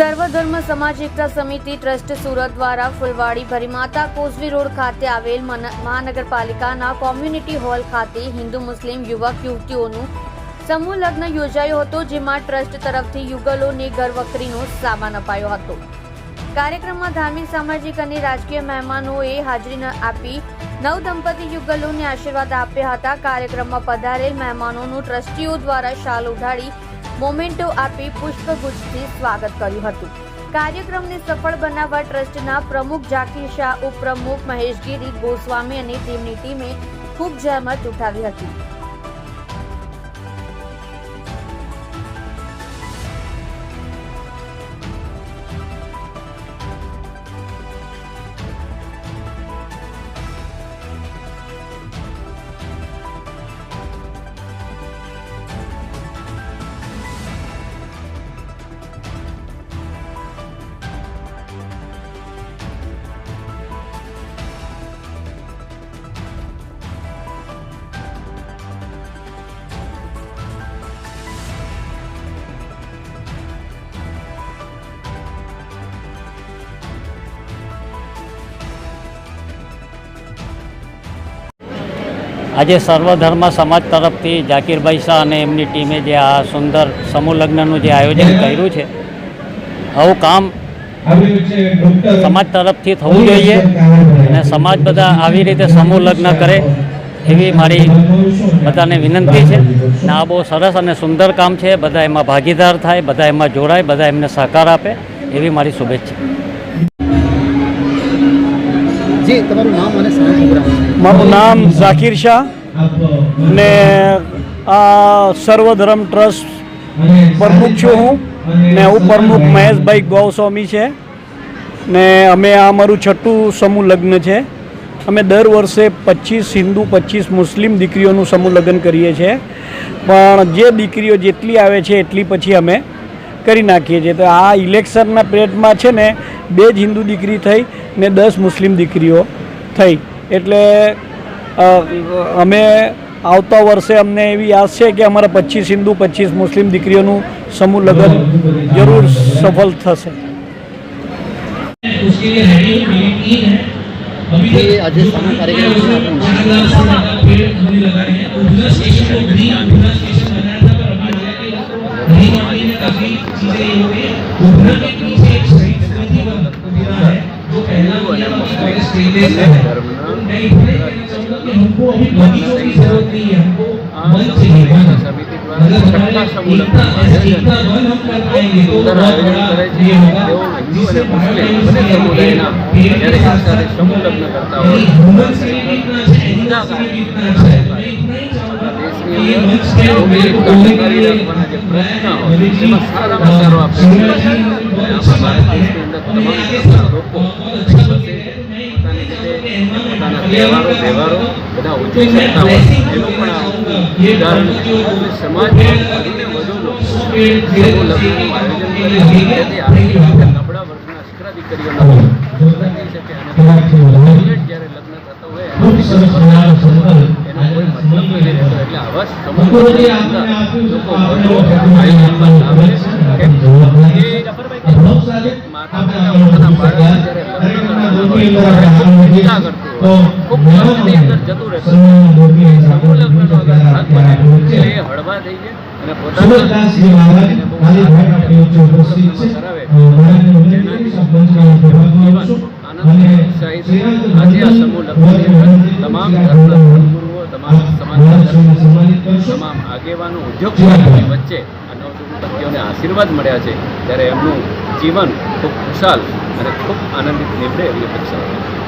સર્વધર્મ સમાજ એકતા સમિતિ ટ્રસ્ટ સુરત દ્વારા ફુલવાડી ભરીમાતા કોઝવી રોડ ખાતે આવેલ મહાનગરપાલિકાના કોમ્યુનિટી હોલ ખાતે હિન્દુ મુસ્લિમ યુવક યુવતીઓનું સમૂહ લગ્ન યોજાયો હતો, જેમાં ટ્રસ્ટ તરફથી યુગલોને ઘરવકરીનો સામાન અપાયો હતો. કાર્યક્રમમાં ધાર્મિક, સામાજિક અને રાજકીય મહેમાનોએ હાજરી આપી નવ દંપતી યુગલોને આશીર્વાદ આપ્યા હતા. કાર્યક્રમમાં પધારેલ મહેમાનોનું ટ્રસ્ટીઓ દ્વારા શાલ ઉઢાડી મોમેન્ટો આપી પુષ્પગુચ્છથી સ્વાગત કર્યું હતું. કાર્યક્રમને સફળ બનાવવા ટ્રસ્ટના પ્રમુખ ઝાકીર શાહ, ઉપપ્રમુખ મહેશગીરી ગોસ્વામી અને તેમની ટીમે ખૂબ જહેમત ઉઠાવી હતી. આજે સર્વધર્મ સમાજ તરફથી જાકીરભાઈ શાહ અને એમની ટીમે જે આ સુંદર સમૂહ લગ્નનું જે આયોજન કર્યું છે, આવું કામ સમાજ તરફથી થવું જોઈએ અને સમાજ બધા આવી રીતે સમૂહ લગ્ન કરે એવી મારી બધાને વિનંતી છે. ને આ બહુ સરસ અને સુંદર કામ છે. બધા એમાં ભાગીદાર થાય, બધા એમાં જોડાય, બધા એમને સહકાર આપે એવી મારી શુભેચ્છા. મારું નામ ઝાકીર શાહ ને, આ સર્વધર્મ ટ્રસ્ટ પ્રમુખ છું હું ને ઉપપ્રમુખ મહેશભાઈ ગૌસ્વામી છે ને અમે આ અમારું છઠ્ઠું સમૂહ લગ્ન છે. અમે દર વર્ષે પચીસ હિન્દુ, પચીસ મુસ્લિમ દીકરીઓનું સમૂહ લગ્ન કરીએ છીએ. પણ જે દીકરીઓ જેટલી આવે છે એટલી પછી અમે કરી નાખીએ છીએ. તો આ ઇલેક્શનના પ્લેટમાં છે ને, બે જ હિન્દુ દીકરી થઈ ને દસ મુસ્લિમ દીકરીઓ થઈ. એટલે અમે આવતા વર્ષે અમને એવી આશ છે કે અમારા પચીસ હિન્દુ પચીસ મુસ્લિમ દીકરીઓનું સમૂહ લગ્ન જરૂર સફળ થશે. આજે संदेश है तुम नहीं भले कहना चाहूंगा कि हमको अभी बगीचों की जरूरत नहीं है हमको मन चाहिए मतलब हमारे एकता एकता बल हम कर पाएंगे तो बहुत बड़ा ये होगा जिससे भारत में उसके पेड़ के साथ साथ ह्यूमन से भी इतना अच्छा एनिमल से भी इतना अच्छा है मैं इतना ही चाहूंगा ये मंच क्या मेरे को बोलने के लिए मैं मोदी जी सूर्य जी बहुत अच्छी बात है हमें आगे લેવાનો વ્યવહારો બધા ઓછી સત્તા હોય એનું પણ ઉદાહરણ સમાજમાં રીતે નબળા વર્ગના દીકરા દીકરીઓના જોતા થઈ શકે અને જ્યારે લગ્ન થતા હોય એનો કોઈ એટલે આવા સમૂહ માતા કરતું ખૂબ ખર્ચની અંદર જતું રહેતું એ હળવા થઈ જાય અને પોતાના તમામ ધર્મગુરુઓ તમામ સમાજ તમામ આગેવાનો ઉદ્યોગપતિઓની વચ્ચે અને નવદંપતીઓને આશીર્વાદ મળ્યા છે. ત્યારે એમનું જીવન ખૂબ ખુશાલ અને ખૂબ આનંદિત નીવડે એવી અપેક્ષા